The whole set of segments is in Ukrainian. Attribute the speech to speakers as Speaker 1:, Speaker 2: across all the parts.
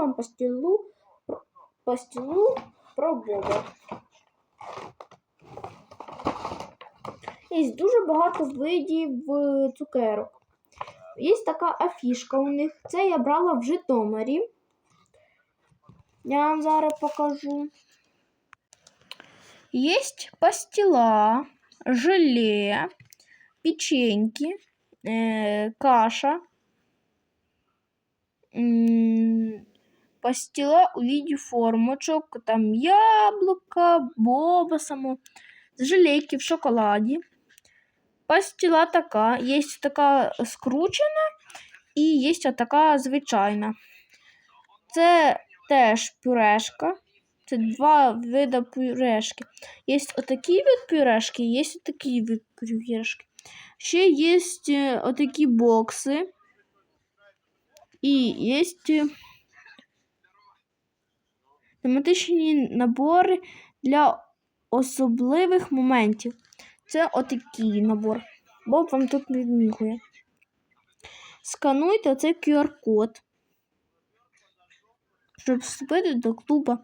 Speaker 1: вам пастилу, про- пастилу про Боба. Є дуже багато видів е, цукерок. Є така афішка у них. Це я брала в Житомирі. Я вам зараз покажу. Есть пастила, желе, печеньки, э, каша, пастила у виде формочок, там яблука, боба само, желейки в шоколаді. Пастила така, є така скручена і є така звичайна. Це теж пюрешка. Це два види пюрешки. Є отакий вид пюрешки, є отакий вид пюрешки. Ще є отакі бокси. І є тематичні набори для особливих моментів. Це отакий набор. Боб вам тут відмігує. Скануйте цей QR-код, щоб вступити до клуба.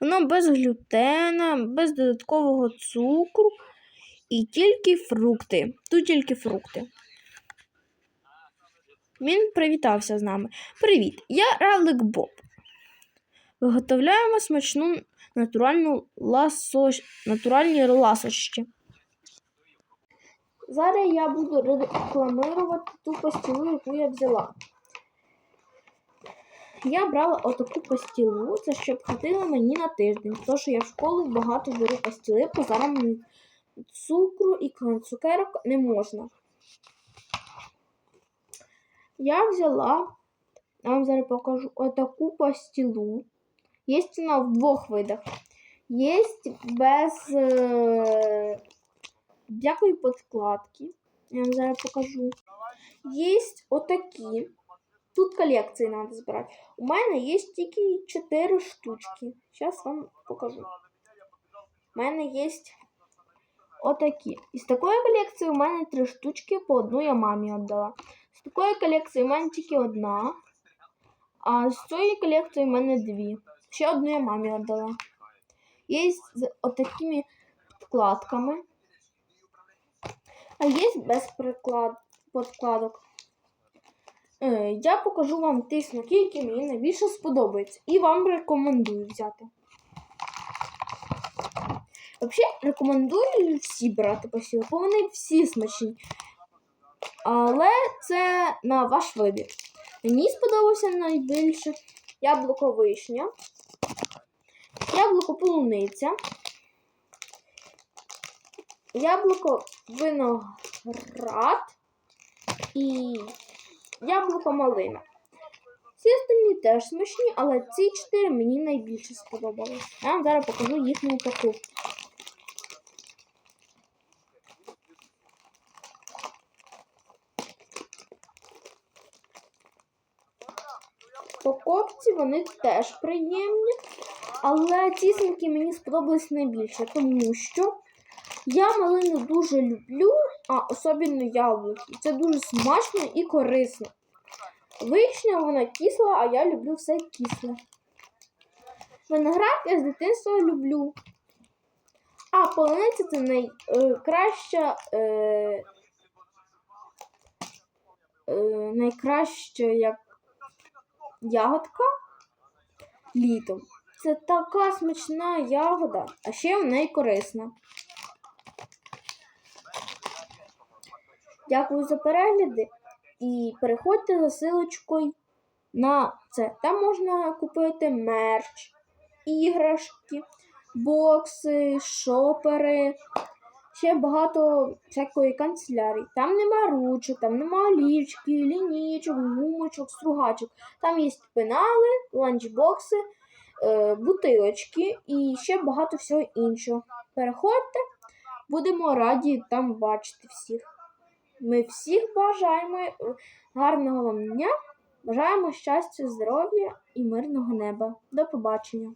Speaker 1: Воно без глютена, без додаткового цукру і тільки фрукти. Тут тільки фрукти. Він привітався з нами. Привіт, я Равлик Боб. Виготовляємо смачну натуральну ласощ... натуральні ласощі. Зараз я буду рекламувати ту пастилу, яку я взяла. Я брала отаку пастилу, це щоб хватило мені на тиждень, тому що я в школу багато беру пастили, бо мені цукру і цукерок не можна. Я взяла, я вам зараз покажу отаку пастилу. Є вона в двох видах. Є без е, всякої подкладки. Я вам зараз покажу. Є отакі. Тут колекції треба збирати. У мене є тільки 4 штучки. Зараз вам покажу. У мене є отакі. Із такої колекції у мене 3 штучки, по одну я мамі віддала. Такої колекції у мене тільки одна. А з цієї колекції у мене дві. Ще одну я мамі віддала. Є з отакими подкладками. А є без приклад... подкладок. Е, Я покажу вам ті смаки, які мені найбільше сподобаються. І вам рекомендую взяти. Взагалі, рекомендую всі брати посіли, бо вони всі смачні. Але це на ваш вибір. Мені сподобався найбільше яблуко вишня, яблуко полуниця, яблуко виноград і яблуко малина. Всі остальні теж смачні, але ці чотири мені найбільше сподобались. Я вам зараз покажу їхню упаковку. Упаковці вони теж приємні, але смаки мені сподобались найбільше, тому що я малину дуже люблю, а особливо яблуки. Це дуже смачно і корисно. Вишня вона кисла, а я люблю все кисле. Виноград я з дитинства люблю. А полуниця це найкраща е, е, найкраща як ягодка літом. Це така смачна ягода, а ще вона й корисна. Дякую за перегляди і переходьте за силочкою на це. Там можна купити мерч, іграшки, бокси, шопери, ще багато всякої канцелярії. Там нема ручок, там нема олівчики, лінійочок, гумочок, стругачок. Там є пенали, ланчбокси, е, бутилочки і ще багато всього іншого. Переходьте, будемо раді там бачити всіх. Ми всіх бажаємо е, гарного вам дня, бажаємо щастя, здоров'я і мирного неба. До побачення!